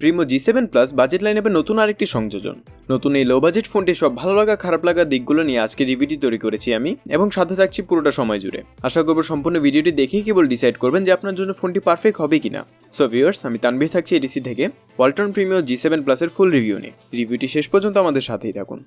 Primo G seven plus budget line নতুন আরেকটি সংযোজন। নতুন এই লো বাজেট ফোনটি সব ভালো লাগা, খারাপ লাগা দিকগুলো নিয়ে আজকে রিভিউটি তৈরি করেছি আমি এবং সাথে থাকছি পুরোটা সময় জুড়ে। আশা করব সম্পূর্ণ ভিডিওটি দেখেই কেবল ডিসাইড করবেন যে আপনার জন্য ফোনটি পারফেক্ট হবে কিনা। সো ভিউয়ার্স আমি তানভীর থাকছি এডিসি থেকে। ওয়ালটন প্রিমিও জি সেভেন প্লাসের ফুল রিভিউ নিয়ে। রিভিউটি শেষ পর্যন্ত আমাদের সাথেই থাকুন।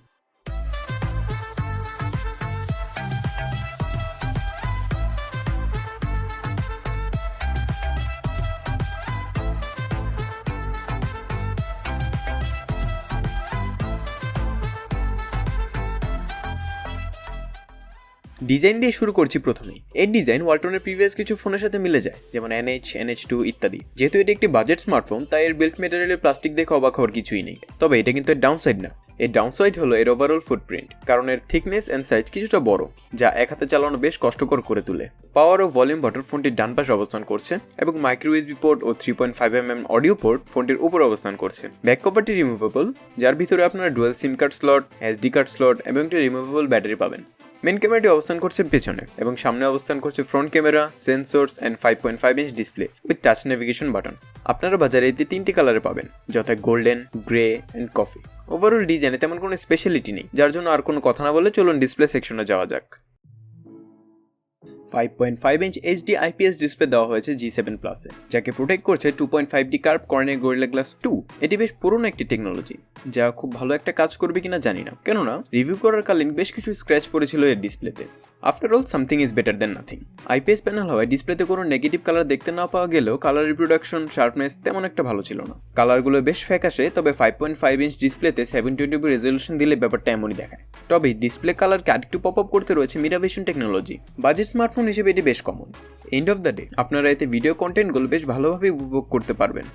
ডিজাইন দিয়ে শুরু করছি প্রথমেই। এর ডিজাইন ওয়ালটনের প্রিভিয়াস কিছু ফোনের সাথে মিলে যায়, যেমন এনএইচ এনএইচ টু ইত্যাদি। যেহেতু এটি একটি বাজেট স্মার্টফোন তাই এর বিল্ট মেটেরিয়ালের প্লাস্টিক দেখে অবাক হওয়ার কিছুই নেই। তবে এটা কিন্তু এর ডাউন সাইড না। এর ডাউন সাইড হলো এর ওভারঅল ফুটপ্রিন্ট কারণ এর থিকনেস অ্যান্ড সাইজ কিছুটা বড়, যা এক হাতে চালানো বেশ কষ্টকর করে তোলে। পাওয়ার ও ভলিউম বাটন ফোনটির ডান পাশে অবস্থান করছে, এবং মাইক্রো ইউএসবি পোর্ট ও three point five M M audio port ফোনটির উপর অবস্থান করছে। ব্যাক কভারটি রিমুভেবল যার ভিতরে আপনারা dual SIM card slot SD card slot এবং একটি রিমুভেবল ব্যাটারি পাবেন। মেন ক্যামেরাটি অবস্থান করছে পেছনে এবং সামনে অবস্থান করছে front camera sensors and five point five inch display with touch navigation button আপনারা বাজারে এতে তিনটি কালারে পাবেন, যথা golden grey and coffee overall ডিজাইনে তেমন কোনো স্পেশালিটি নেই, যার জন্য আর কোনো কথা না বলে চলুন ডিসপ্লে সেকশনে যাওয়া যাক। Five point five inch HD IPS display দেওয়া হয়েছে জি সেভেন প্লাসে যাকে প্রোটেক্ট করছে two point five D curve কর্নের গোরিলা গ্লাস টু এটি বেশ পুরনো একটি টেকনোলজি যা খুব ভালো একটা কাজ করবে কিনা জানি না। কেননা রিভিউ করার কালীন বেশ কিছু স্ক্র্যাচ পড়েছিল এর ডিসপ্লেতে after all something is better than nothing IPS panel হওয়ায় ডিসপ্লেতে কোনো নেগেটিভ কালার দেখতে না পাওয়া গেলেও কালার রিপ্রোডাকশন শার্পনেস তেমন একটা ভালো ছিল না। কালারগুলো বেশ ফ্যাকাশে, তবে ফাইভ পয়েন্ট ফাইভ ইঞ্চ ডিসপ্লেতে সেভেন টোয়েন্টি রেজলিউশন দিলে ব্যাপারটা এমনই দেখায়। তবে ডিসপ্লে কালারকে আরেকটু পপ আপ করতে রয়েছে মিরাভিশন টেকনোলজি বাজেট স্মার্টফোন হিসেবে এটি বেশ common end of the day আপনারা এতে ভিডিও কন্টেন্টগুলো বেশ ভালোভাবে উপভোগ করতে পারবেন।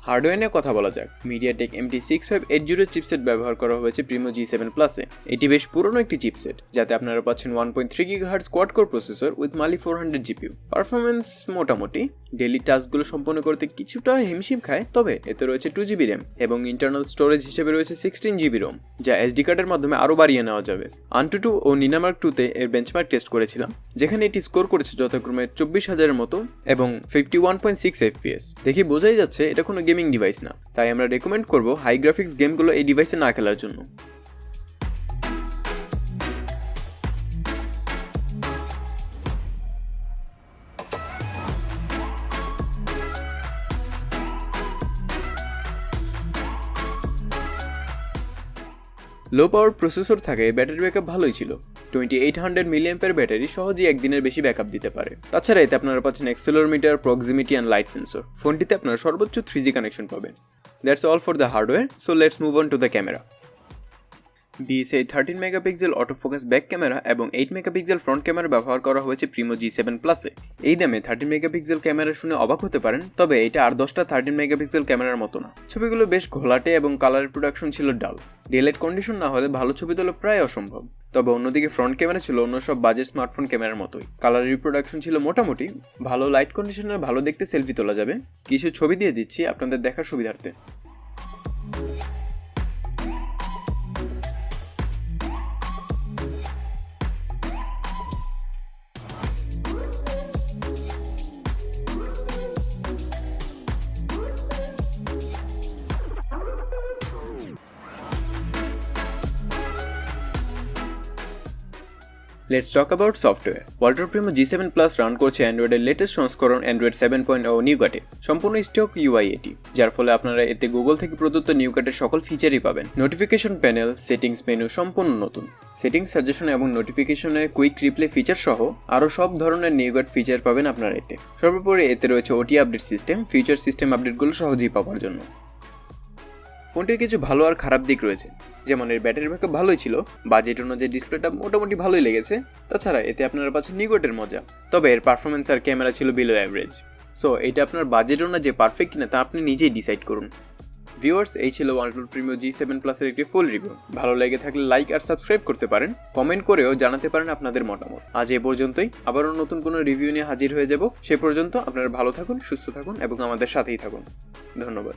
হার্ডওয়্যার নিয়ে কথা বলা যাক। MediaTek MT six five eight zero chipset ব্যবহার করা হয়েছে প্রিমো জি সেভেন প্লাসে এটি বেশ পুরনো একটি চিপসেট যাতে আপনারা পাচ্ছেন one point three gigahertz squad core processor with Mali four hundred GPU performance মোটামুটি ডেলি টাস্কগুলো সম্পন্ন করতে কিছুটা হিমশিম খায়, তবে এতে রয়েছে টু জিবি র্যাম এবং ইন্টারনাল স্টোরেজ হিসেবে রয়েছে সিক্সটিন জিবি রোম যা এসডি কার্ডের মাধ্যমে আরও বাড়িয়ে নেওয়া যাবে। আন্টু টু ও নিনামার্ক টুতে এর বেঞ্চমার্ক টেস্ট করেছিলাম, যেখানে এটি স্কোর করেছে যথাক্রমে চব্বিশ হাজারের মতো এবং fifty one point six FPS দেখি বোঝাই যাচ্ছে, এটা কোনো গেমিং ডিভাইস না, তাই আমরা রেকমেন্ড করব হাই গ্রাফিক্স গেমগুলো এই ডিভাইসে না খেলার জন্য। লো পাওয়ার প্রসেসর থাকে ব্যাটারি ব্যাকআপ ভালোই ছিল। টোয়েন্টি এইট হান্ড্রেড মিলিয়াম্পের ব্যাটারি সহজেই একদিনের বেশি ব্যাকআপ দিতে পারে। তাছাড়া এতে আপনারা পাচ্ছেন accelerometer proximity and light sensor ফোনটিতে আপনারা সর্বোচ্চ থ্রি জি কানেকশন পাবেন। That's all for the hardware so let's move on to the camera BSI thirteen megapixel autofocus back camera এবং এইট মেগাপিক্সেল ফ্রন্ট ক্যামেরা ব্যবহার করা হয়েছে প্রিমো জি সেভেন প্লাসে এই দামে থার্টিন মেগাপিক্সেল ক্যামেরা শুনে অবাক হতে পারেন, তবে এটা আর দশটা থার্টিন মেগাপিক্সেল ক্যামেরার মতো না। ছবিগুলো বেশ ঘোলাটে এবং কালার প্রোডাকশন ছিল ডাল ডিলাইট কন্ডিশন না হলে ভালো ছবি তোলা প্রায় অসম্ভব। তবে অন্যদিকে ফ্রন্ট ক্যামেরা ছিল অন্য সব বাজে স্মার্টফোন ক্যামেরার মতোই। কালার রিপ্রোডাকশন ছিল মোটামুটি। ভালো লাইট কন্ডিশনে ভালো দেখতে সেলফি তোলা যাবে। কিছু ছবি দিয়ে দিচ্ছি আপনাদের দেখার সুবিধার্থে। Let's talk about software Walton Primo G seven plus run করছে অ্যান্ড্রয়েডের লেটেস্ট সংস্করণ অ্যান্ড্রয়েড সেভেন পয়েন্ট ও নিউগাটে সম্পূর্ণ স্টক ইউআই এটি যার ফলে আপনারা এতে গুগল থেকে প্রদত্ত নিউগাটের সকল ফিচারই পাবেন। নোটিফিকেশন প্যানেল সেটিংস মেনু সম্পূর্ণ নতুন। সেটিংস সাজেশন এবং নোটিফিকেশনে কুইক রিপ্লে ফিচার সহ আরও সব ধরনের নিউগাট ফিচার পাবেন আপনারা এতে। সর্বোপরি এতে রয়েছে OTA update system feature system আপডেটগুলো সহজেই পাওয়ার জন্য। ফোনটির কিছু ভালো আর খারাপ দিক রয়েছে। যেমন এর ব্যাটারি ব্যাকআপ ভালোই ছিল, বাজেট অনুযায়ী ডিসপ্লেটা মোটামুটি ভালোই লেগেছে। তাছাড়া এতে আপনারা পাচ্ছেন নিগোটের মজা। তবে এর পারফরমেন্স আর ক্যামেরা ছিল বিলো অ্যাভারেজ সো এটা আপনার বাজেট অনুযায়ী পারফেক্ট কিনা তা আপনি নিজেই ডিসাইড করুন। ভিউয়ার্স এই ছিল ওয়ান প্রিমিও জি সেভেন প্লাসের একটি ফুল রিভিউ ভালো লেগে থাকলে লাইক আর সাবস্ক্রাইব করতে পারেন। কমেন্ট করেও জানাতে পারেন আপনাদের মতামত। আজ এ পর্যন্তই। আবারও নতুন কোনো রিভিউ নিয়ে হাজির হয়ে যাব। সে পর্যন্ত আপনারা ভালো থাকুন, সুস্থ থাকুন এবং আমাদের সাথেই থাকুন। ধন্যবাদ।